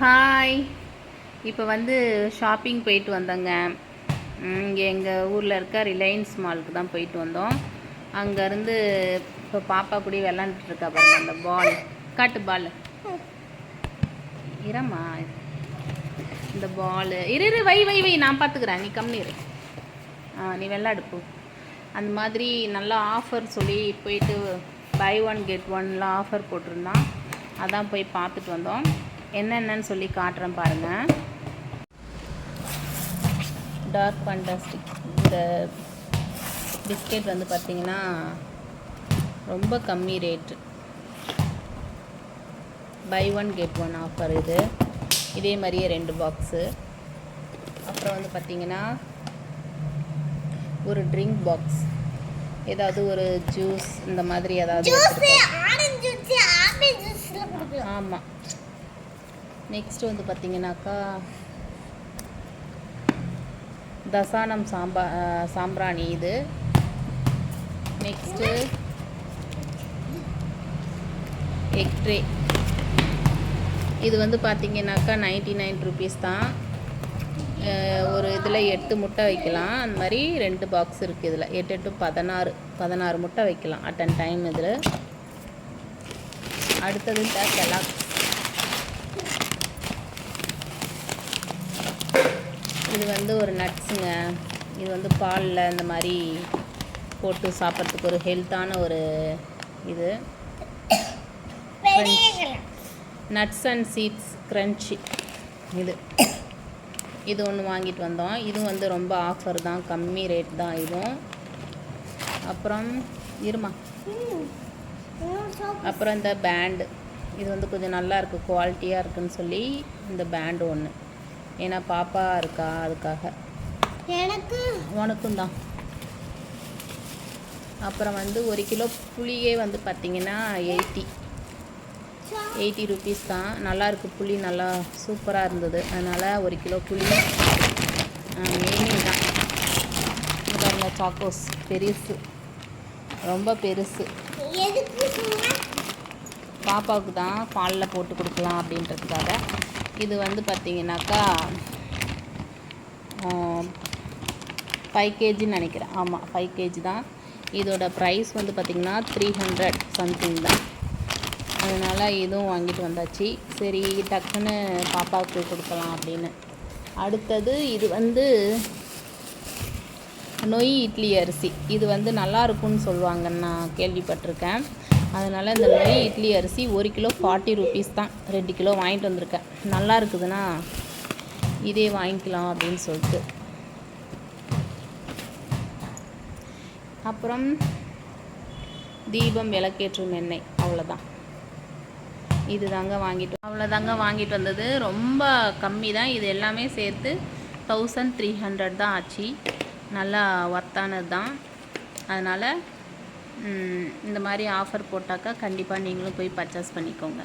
Hi இப்போ வந்து shopping போயிட்டு வந்தோங்க. இங்கே எங்கள் ஊரில் இருக்க ரிலையன்ஸ் மாலுக்கு தான் போயிட்டு வந்தோம். அங்கேருந்து இப்போ பாப்பா கூட விளாண்டுட்டுருக்கா பாருங்க அந்த பால் காட்டு பால் இரம்மா இந்த பால் இரு இரு வை வை வை நான் பார்த்துக்கிறேன் நீ கம்மி இரு. ஆ நீ விளாடு அந்த மாதிரி நல்லா ஆஃபர் சொல்லி போயிட்டு பை ஒன் கெட் ஒன்லாம் ஆஃபர் போட்டிருந்தான். அதான் போய் பார்த்துட்டு வந்தோம். என்னென்னன்னு சொல்லி காட்டுறேன் பாருங்கள் டார்க் ஃபண்டாஸ்டிக் இந்த பிஸ்கெட் வந்து பார்த்தீங்கன்னா ரொம்ப கம்மி rate buy one get one offer இது. இதே மாதிரியே ரெண்டு பாக்ஸு அப்புறம் வந்து பார்த்தீங்கன்னா ஒரு ட்ரிங்க் பாக்ஸ் ஏதாவது ஒரு ஜூஸ் இந்த மாதிரி ஏதாவது ஆமாம் நெக்ஸ்ட் வந்து பார்த்தீங்கன்னாக்கா தசானம் சாம்பா சாம்பிராணி இது. நெக்ஸ்ட்டு எக்ட்ரே இது வந்து பார்த்தீங்கன்னாக்கா நைன்டி நைன் ருபீஸ் தான் ஒரு இதில் எட்டு முட்டை வைக்கலாம். அந்த மாதிரி ரெண்டு பாக்ஸ் இருக்குது இதில். எட்டு எட்டு பதினாறு. பதினாறு முட்டை வைக்கலாம். அட் அன் டைம் இதில். அடுத்தது இந்த கெலாக்ஸ் இது வந்து ஒரு நட்ஸுங்க. இது வந்து பாலில் இந்த மாதிரி போட்டு சாப்பிட்றதுக்கு ஒரு ஹெல்த்தான ஒரு இது. நட்ஸ் அண்ட் சீட்ஸ் க்ரன்ச்சி இது. இது ஒன்று வாங்கிட்டு வந்தோம். இதுவும் வந்து ரொம்ப ஆஃபர் தான். கம்மி ரேட் தான் இதுவும். அப்புறம் இருமா? அப்புறம் இந்த பேண்டு இது வந்து கொஞ்சம் நல்லா இருக்குது குவாலிட்டியாக இருக்குன்னு சொல்லி இந்த பேண்டு ஒன்று ஏன்னா பாப்பா இருக்கா அதுக்காக. எனக்கு? உனக்கும் தான் அப்புறம் வந்து ஒரு கிலோ புளியே வந்து பார்த்திங்கன்னா எயிட்டி. எயிட்டி ருபீஸ் தான். நல்லா இருக்கு புளி நல்லா சூப்பராக இருந்தது. அதனால் ஒரு கிலோ புளி மெயினிங் தான். இந்த பாருங்க சாக்கோஸ் பெருசு. ரொம்ப பெருசு. பாப்பாவுக்கு தான் பாலில் போட்டு கொடுக்கலாம் அப்படின்றதுக்காக. இது வந்து பார்த்தீங்கன்னாக்கா ஃபைவ் கேஜின்னு நினைக்கிறேன். ஆமாம் ஃபைவ் கேஜி தான். இதோட ப்ரைஸ் வந்து பார்த்திங்கன்னா த்ரீ ஹண்ட்ரட் சம்திங் தான். அதனால் இதுவும் வாங்கிட்டு வந்தாச்சு. சரி டக்குன்னு பாப்பாவுக்கு கொடுக்கலாம் அப்படின்னு. அடுத்தது இது வந்து நொய் இட்லி அரிசி. இது வந்து நல்லா இருக்கும்னு சொல்லுவாங்கன்னு நான் கேள்விப்பட்டிருக்கேன். அதனால் இந்த நொய் இட்லி அரிசி ஒரு கிலோ ஃபார்ட்டி ருபீஸ் தான். ரெண்டு கிலோ வாங்கிட்டு வந்திருக்கேன். நல்லா இருக்குதுன்னா இதே வாங்கிக்கலாம் அப்படின்னு சொல்லிட்டு. அப்புறம் தீபம் விளக்கேற்றும் எண்ணெய் அவ்வளோதான் இது தாங்க வாங்கிட்டு அவ்வளோதாங்க வாங்கிட்டு வந்தது. ரொம்ப கம்மி தான். இது எல்லாமே சேர்த்து தௌசண்ட் த்ரீ ஹண்ட்ரட் தான் ஆச்சு. நல்லா ஒர்த்தானது தான் அதனால் இந்த மாதிரி ஆஃபர் போட்டாக்கா கண்டிப்பாக நீங்களும் போய் பர்ச்சேஸ் பண்ணிக்கோங்க.